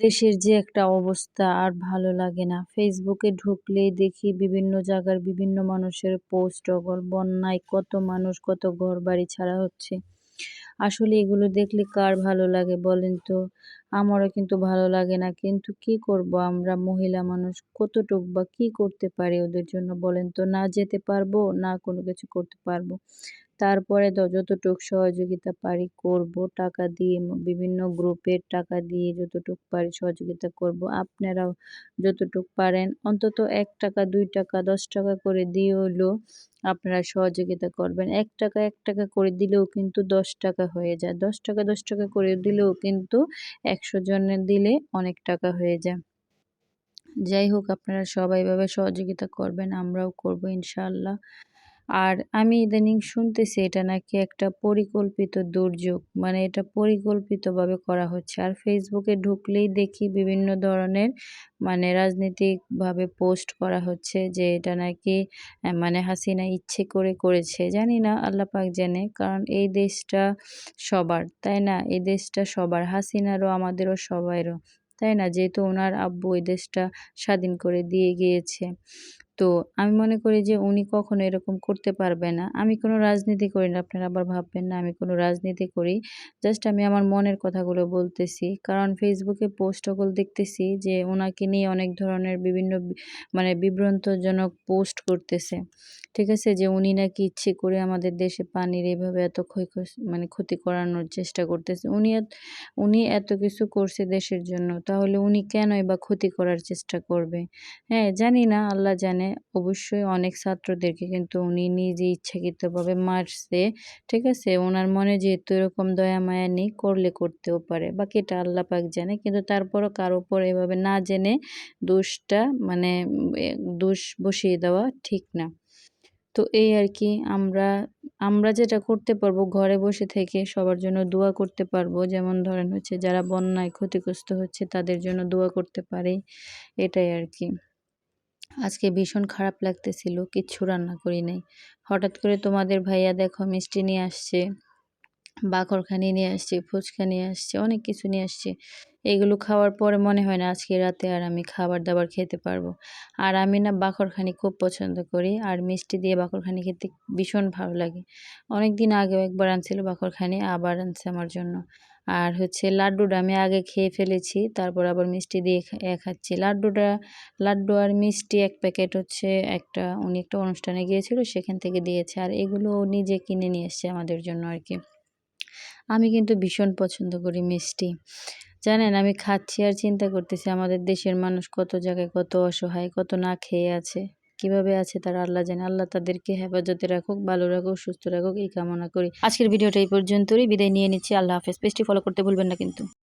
দেশের যে একটা অবস্থা আর ভালো লাগে না। ফেসবুকে ঢুকলেই দেখি বিভিন্ন জায়গার বিভিন্ন মানুষের পোস্ট অগল বন্যায় কত মানুষ কত ঘর বাড়ি ছাড়া হচ্ছে। আসলে এগুলো দেখলে কার ভালো লাগে বলেন তো? আমারও কিন্তু ভালো লাগে না, কিন্তু কি করব আমরা মহিলা মানুষ? কতটুক বা কি করতে পারি ওদের জন্য বলেন তো? না যেতে পারব, না কোনো কিছু করতে পারব। তারপরে যতটুক সহযোগিতা পারি করব, টাকা দিয়ে বিভিন্ন গ্রুপের টাকা দিয়ে যতটুক পারি সহযোগিতা করব। আপনারাও যতটুক পারেন, অন্তত এক টাকা, দুই টাকা, দশ টাকা করে দিয়ে হলেও আপনারা সহযোগিতা করবেন। এক টাকা এক টাকা করে দিলেও কিন্তু দশ টাকা হয়ে যায়। দশ টাকা দশ টাকা করে দিলেও কিন্তু একশো জনের দিলে অনেক টাকা হয়ে যায়। যাই হোক, আপনারা সবাই এভাবে সহযোগিতা করবেন, আমরাও করব ইনশাআল্লাহ। আর আমি ইদানিং শুনতেছি এটা নাকি একটা পরিকল্পিত দুর্যোগ। মানে এটা পরিকল্পিতভাবে করা হচ্ছে। আর ফেসবুকে ঢুকলেই দেখি বিভিন্ন ধরনের মানে রাজনৈতিকভাবে পোস্ট করা হচ্ছে যে এটা নাকি মানে হাসিনা ইচ্ছে করে করেছে। জানি না, আল্লাহ পাক জানে। কারণ এই দেশটা সবার, তাই না? এই দেশটা সবার, হাসিনারও, আমাদেরও, সবাইরও। তাই না? যেহেতু ওনার আব্বু এই দেশটা স্বাধীন করে দিয়ে গিয়েছে। তো আমি মনে করি যে উনি কখনো এরকম করতে পারবে না। আমি কোনো রাজনীতি করি না, আপনারা আবার ভাববেন না, আমি কোনো রাজনীতি করি। জাস্ট আমি আমার মনের কথাগুলো বলতেছি। কারণ ফেসবুকে পোস্ট সকল দেখতেছি যে ওনাকে নিয়ে অনেক ধরনের বিভিন্ন মানে বিভ্রান্তজনক পোস্ট করতেছে। ঠিক আছে? যে উনি নাকি ইচ্ছে করে আমাদের দেশে পানির এইভাবে এত ক্ষয় মানে ক্ষতি করানোর চেষ্টা করতেছে। উনি উনি এত কিছু করছে দেশের জন্য, তাহলে উনি কেনই বা ক্ষতি করার চেষ্টা করবে? হ্যাঁ জানি না, আল্লাহ জানে। অবশ্যই অনেক ছাত্রদেরকে কিন্তু উনি নিজে ইচ্ছাকৃতভাবে মারছে, ঠিক আছে? ওনার মনে যেহেতু এরকম দয়া মায়া নেই, করলে করতেও পারে। বাকিটা আল্লাহ পাক জানে, কিন্তু তারপরও কারও উপর এভাবে না জেনে দোষটা মানে দোষ বসিয়ে দেওয়া ঠিক না। তো এই আর কি, আমরা আমরা যেটা করতে পারব, ঘরে বসে থেকে সবার জন্য দোয়া করতে পারব। যেমন ধরেন হচ্ছে যারা বন্যায় ক্ষতিগ্রস্ত হচ্ছে, তাদের জন্য দোয়া করতে পারে, এটাই আর কি। আজকে ভীষণ খারাপ লাগতেছিল, কিচ্ছু রান্না করি নাই। হঠাৎ করে তোমাদের ভাইয়া দেখো মিষ্টি নিয়ে আসছে, বাখরখানি নিয়ে আসছে, ফুচকা নিয়ে আসছে, অনেক কিছু নিয়ে আসছে। এগুলো খাওয়ার পরে মনে হয় না আজকে রাতে আর আমি খাবার দাবার খেতে পারব। আর আমি না বাখরখানি খুব পছন্দ করি, আর মিষ্টি দিয়ে বাখরখানি খেতে ভীষণ ভালো লাগে। অনেক দিন আগেও একবার আনছিল বাখরখানি, আবার আনছে আমার জন্য। আর হচ্ছে লাড্ডুটা আমি আগে খেয়ে ফেলেছি, তারপর আবার মিষ্টি দিয়ে খাচ্ছি। লাড্ডুটা, লাড্ডু আর মিষ্টি এক প্যাকেট হচ্ছে একটা, উনি একটা অনুষ্ঠানে গিয়েছিল, সেখান থেকে দিয়েছে। আর এগুলো নিজে কিনে নিয়ে এসছে আমাদের জন্য আর কি। আমি কিন্তু ভীষণ পছন্দ করি মিষ্টি। জানেন, আমি খাচ্ছি আর চিন্তা করতেছি আমাদের দেশের মানুষ কত জায়গায় কত অসহায়, কত না খেয়ে আছে। কীভাবে আছে তারা আল্লাহ জানে। আল্লাহ তাদেরকে হেফাজতে রাখুক, ভালো রাখুক, সুস্থ রাখুক, এই কামনা করি। আজকের ভিডিওটা এই পর্যন্তই। বিদায় নিয়ে নিচ্ছি। আল্লাহ হাফেজ। পেজটি ফলো করতে ভুলবেন না কিন্তু।